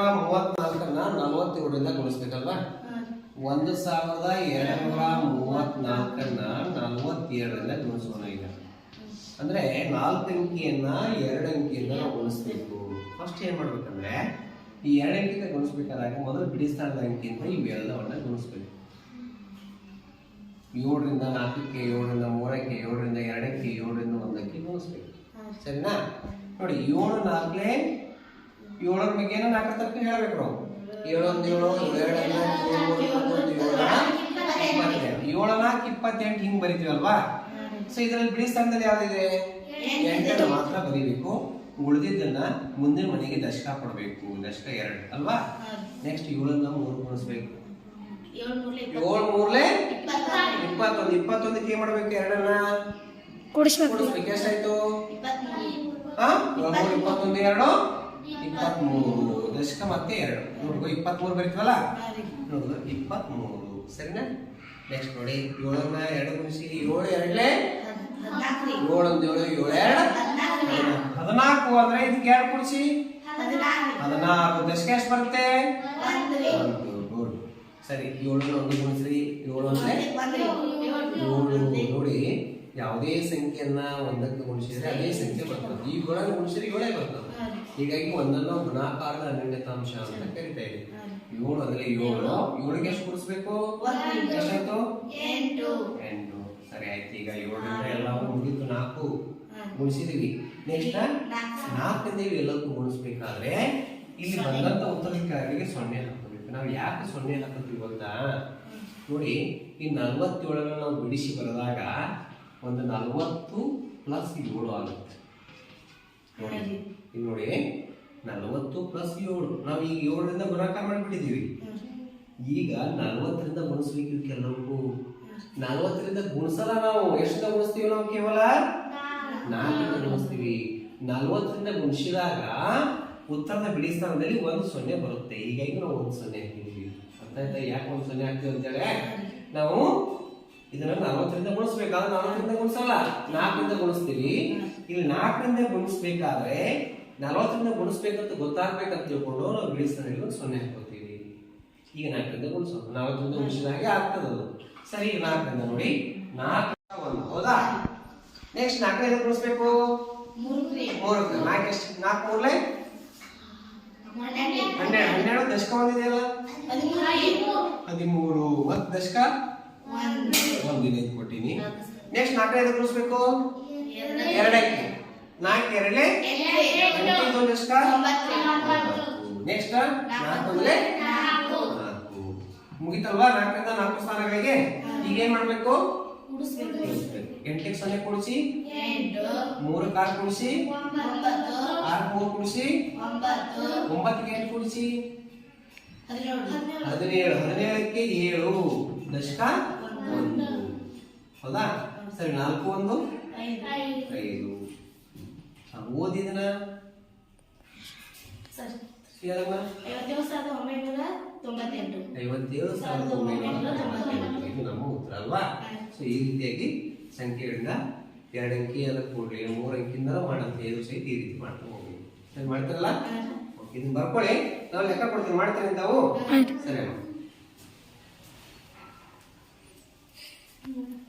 ನೂರ ಮೂವತ್ನಾಲ್ಕನ್ನ ನಲವತ್ತೇಳರಿಂದ ಗುಣಿಸ್ಬೇಕಲ್ವಾ? ಒಂದು ಸಾವಿರದ ಎರಡುನೂರ ಮೂವತ್ನಾಲ್ಕನ್ನ ನಲವತ್ತೇಳರಿಂದ ಗುಣಿಸೋಣ ಈಗ. ಅಂದ್ರೆ ನಾಲ್ಕು ಅಂಕಿಯನ್ನ ಎರಡು ಅಂಕಿಯಿಂದ ನಾವು ಗುಣಿಸ್ಬೇಕು. ಫಸ್ಟ್ ಏನ್ ಮಾಡ್ಬೇಕಂದ್ರೆ ಈ ಎರಡು ಅಂಕಿಯಿಂದ ಗುಣಿಸ್ಬೇಕಾದಾಗ ಮೊದಲು ಬಿಡಿ ಸ್ಥಾನದ ಅಂಕಿಯಿಂದ ಇವೆಲ್ಲವನ್ನ ಗುಣಿಸ್ಬೇಕು. ಏಳರಿಂದ ನಾಲ್ಕಕ್ಕೆ ಏಳರಿಂದ ಮೂರಕ್ಕೆ ಏಳರಿಂದ ಎರಡಕ್ಕೆ ಏಳರಿಂದ ಒಂದಕ್ಕೆ ಗುಣಿಸ್ಬೇಕು. ಸರಿನಾ? ನೋಡಿ ಏಳು ನಾಲ್ಕಲೇ ಏಳರ ಬಗ್ಗೆ ಏನೋ ನಾಲ್ಕರ ತನಕ ಹೇಳ್ಬೇಕು ನಾವು. ಏಳೊಂದು ಏಳು ಏಳ ನಾಲ್ಕು ಇಪ್ಪತ್ತೆಂಟು ಹಿಂಗ್ ಬರಿತೀವಲ್ವಾ ಸೊ ಇದರಲ್ಲಿ ಬಿಡಿ ಸ್ಥಾನದಲ್ಲಿ ಯಾವ್ದಿದೆ? ಎಂಟನ್ನು ಮಾತ್ರ ಬರೀಬೇಕು. ಉಳಿದಿದ್ದನ್ನ ಮುಂದಿನ ಮನೆಗೆ ದಶಕ ಕೊಡಬೇಕು. ದಶಕ ಎರಡು ಅಲ್ವಾ? ನೆಕ್ಸ್ಟ್ ಏಳನ್ನ ಮೂರು ಗುಣಿಸ್ಬೇಕು ಏಳು ಮೂರ್ಲೆ ಇಪ್ಪತ್ತೊಂದು. ಇಪ್ಪತ್ತೊಂದಕ್ಕೆ ಏನ್ ಮಾಡ್ಬೇಕು ಎರಡನ್ನ? ಕೂಡಿಸ್ಬೇಕು. ಕೂಡಿಸ್ಬೇಕು. ಎಷ್ಟಾಯ್ತು? ಇಪ್ಪತ್ತೊಂದು ಎರಡು? ಇಪ್ಪತ್ಮೂರು. ದಶಕ ಮತ್ತೆ ಎರಡು. ನೋಡ್ಕೊ ಇಪ್ಪತ್ಮೂರು ಬರೀತೀವಲ್ಲ? ನೋಡುದು ಇಪ್ಪತ್ಮೂರು. ಸರಿನಾ? ನೆಕ್ಸ್ಟ್ ನೋಡಿ. ಏಳನ್ನ ಎರಡು ಗುಣಿಸಿ ಏಳು ಎರಡ್ಲೆ? ಏಳೊಂದು ಏಳು ಏಳು ಎರಡು? ಹದಿನಾಲ್ಕು ಅಂದ್ರೆ ಇದಕ್ಕೆ ಎರಡು ಕುಡಿಸಿ ಹದಿನಾಲ್ಕು ದಶಕ ಎಷ್ಟು ಬರುತ್ತೆ? ಸರಿ ಏಳು ಒಂದು ಗುಣಿಸ್ರಿ. ಏಳು ಅಂದ್ರೆ? ಏಳು. ನೋಡಿ. ಯಾವುದೇ ಸಂಖ್ಯೆಯನ್ನ ಒಂದಕ್ಕೆ ಗುಣಿಸಿದ್ರೆ ಅದೇ ಸಂಖ್ಯೆ ಬರ್ತದೆ. ಈ ಗುಣ ಗುಣಿಸಿದ್ರೆ ಏಳೇ ಬರ್ತದೆ. ಹೀಗಾಗಿ ಒಂದನ್ನು ಗುಣಾಕಾರದ ಅನನ್ಯತಾಂಶ ಅಂತ ಕರಿತಾ ಇದೆ ಏಳು ಅಂದ್ರೆ ಏಳು. ಏಳಿಗೆ ಎಷ್ಟು ಗುಣಿಸ್ಬೇಕು? ಎಷ್ಟಾಯ್ತು ಎಂಟು. ಸರಿ ಆಯ್ತು. ಈಗ ಏಳು ಎಲ್ಲ ಮುಗಿತು. ನಾಲ್ಕು ಗುಣಿಸಿದೀವಿ. ನೆಕ್ಸ್ಟ್ ನಾಲ್ಕರಿಂದ ಇವೆಲ್ಲಕ್ಕೂ ಗುಣಿಸ್ಬೇಕಾದ್ರೆ ಇಲ್ಲಿ ಬಂದಂತ ಉತ್ತರಕ್ಕೆ ಸೊನ್ನೆ ಹಾಕಬೇಕು ನಾವು ಯಾಕೆ ಸೊನ್ನೆ ಹಾಕತ್ತೀವಿ ಗೊತ್ತಾ? ನೋಡಿ ಈ ನಲ್ವತ್ತೇಳನ್ನ ನಾವು ಬಿಡಿಸಿ ಬರೆದಾಗ ಒಂದು ನಲವತ್ತು ಪ್ಲಸ್ ಏಳು ಆಗುತ್ತೆ. ನೋಡಿ ಇಲ್ಲಿ ನೋಡಿ ನಲವತ್ತು ಪ್ಲಸ್ ಏಳು. ನಾವು ಈಗ ಏಳರಿಂದ ಗುಣಾಕಾರ ಮಾಡಿಬಿಟ್ಟಿದ್ದೀವಿ ಈಗ ನಲವತ್ತರಿಂದ ಗುಣಿಸ್ಬೇಕು ಕೆಲವು ನಲವತ್ತರಿಂದ ಗುಣಿಸಲ್ಲ ನಾವು. ಎಷ್ಟು ಗುಣಿಸ್ತೀವಿ ನಾವು ಕೇವಲ? ನಾಲ್ಕರಿಂದ ಗುಣಿಸ್ತೀವಿ. ನಲವತ್ತರಿಂದ ಗುಣಿಸಿದಾಗ ಉತ್ತರದ ಬಿಡಿ ಸ್ಥಾನದಲ್ಲಿ ಒಂದು ಸೊನ್ನೆ ಬರುತ್ತೆ. ಈಗ ನಾವು ಒಂದು ಸೊನ್ನೆ ಹಾಕಿದ್ದೀವಿ ಅಂತ ಆಯ್ತಾ? ಯಾಕೆ ಒಂದು ಸೊನ್ನೆ ಹಾಕ್ತೀವಿ ಅಂತೇಳಿ? ನಾವು ಇದನ್ನ ನಲವತ್ತರಿಂದ ಗುಣಿಸ್ಬೇಕಾದ್ರೆ ನಲವತ್ತರಿಂದ ಗುಣಿಸಲ್ಲ. ನಾಲ್ಕರಿಂದ ಗುಣಿಸ್ತೀವಿ. ಇಲ್ಲಿ ನಾಲ್ಕರಿಂದ ಗುಣಿಸ್ಬೇಕಾದ್ರೆ ನಲವತ್ತರಿಂದ ಗುಣಿಸ್ಬೇಕಂತ ಗೊತ್ತಾಗ್ಬೇಕಂತ ತಿಳ್ಕೊಂಡು ನಾವು ಬಿಡಿ ಸ್ಥಾನದಲ್ಲಿ ಒಂದು ಸೊನ್ನೆ ಹಾಕೋತೀವಿ ಈಗ ನಾಲ್ಕರಿಂದ ಗುಣಿಸೋಣ. ನಲವತ್ತರಿಂದ ಗುಣಿಸಿದಾಗೆ ಆಗ್ತದೆ ಅದು. ಸರಿ ಈಗ ನಾಲ್ಕರಿಂದ ನೋಡಿ. ನಾಲ್ಕು ಒಂದು. ಹೌದಾ? ನೆಕ್ಸ್ಟ್ ನಾಲ್ಕರಿಂದ ಗುಣಿಸ್ಬೇಕು? ಮೂರಕ್ಕೆ. ನಾಲ್ಕು ಎಷ್ಟು? ನಾಲ್ಕು ಮೂರ್ಲೆ ಹನ್ನೆರಡು. ಹನ್ನೆರಡು. ದಶಕ ಬಂದಿದೆಯಲ್ಲ ಹದಿಮೂರು. ಮತ್ತು ದಶಕ? ಒಂದಿದೆ ಇದು ಕೊಟ್ಟಿನಿ ನೆಕ್ಸ್ಟ್ ನಾಲ್ಕೈದು ಕೂರಿಸ್ಬೇಕು? ಎರಡಕ್ಕೆ. ನಾಲ್ಕು ಎರಡೇ? ನೆಕ್ಸ್ಟ್ ನಾಲ್ಕು ನಾಲ್ಕು. ಮುಗಿತಲ್ವಾ? ನಾಲ್ಕರಿಂದ ನಾಲ್ಕು ಸ್ಥಾನಗಳಿಗೆ? ಈಗ ಏನ್ ಮಾಡ್ಬೇಕು? ಎಂಟಕ್ಕೆ ಸೊನ್ನೆ ಕುಡಿಸಿ? ಮೂರು ಕಾರ್ ಕುಡಿಸಿ? ಆರು ಮೂರು ಕೊಡಿಸಿ? ಒಂಬತ್ತಿಗೆ ಎಂಟು ಕುಡಿಸಿ? ಹದಿನೇಳು. ಹದಿನೇಳಕ್ಕೆ ಏಳು. ದಶಕ ಒಂದು. ಹೌದಾ? ಸರಿ ನಾಲ್ಕು ಒಂದು? ಐದು. ಓದಿದನ ಐವತ್ತೇಳು ಸಾವಿರದ ಒಂಬೈನೂರ ತೊಂಬತ್ತೆಂಟು. ಇದು ನಮ್ಮ ಉತ್ತರ ಅಲ್ವಾ? ಸೊ ಈ ರೀತಿಯಾಗಿ ಸಂಖ್ಯೆಗಳಿಂದ ಎರಡು ಅಂಕಿ ಎಲ್ಲ ಕೊಡ್ಲಿ ಮೂರು ಅಂಕಿಯಿಂದ ಮಾಡಂತ ಇದು ಸಹಿತ ಈ ರೀತಿ ಮಾಡ್ಕೊಂಡು ಹೋಗಿ ಸರಿ ಮಾಡ್ತಾರಲ್ಲ? ಇದನ್ನ ಬರ್ಕೊಳ್ಳಿ. ನಾವು ಲೆಕ್ಕ ಕೊಡ್ತೀವಿ. ಮಾಡ್ತೇನೆ ತಾವು ಸರಿ ಅಮ್ಮ. Yeah.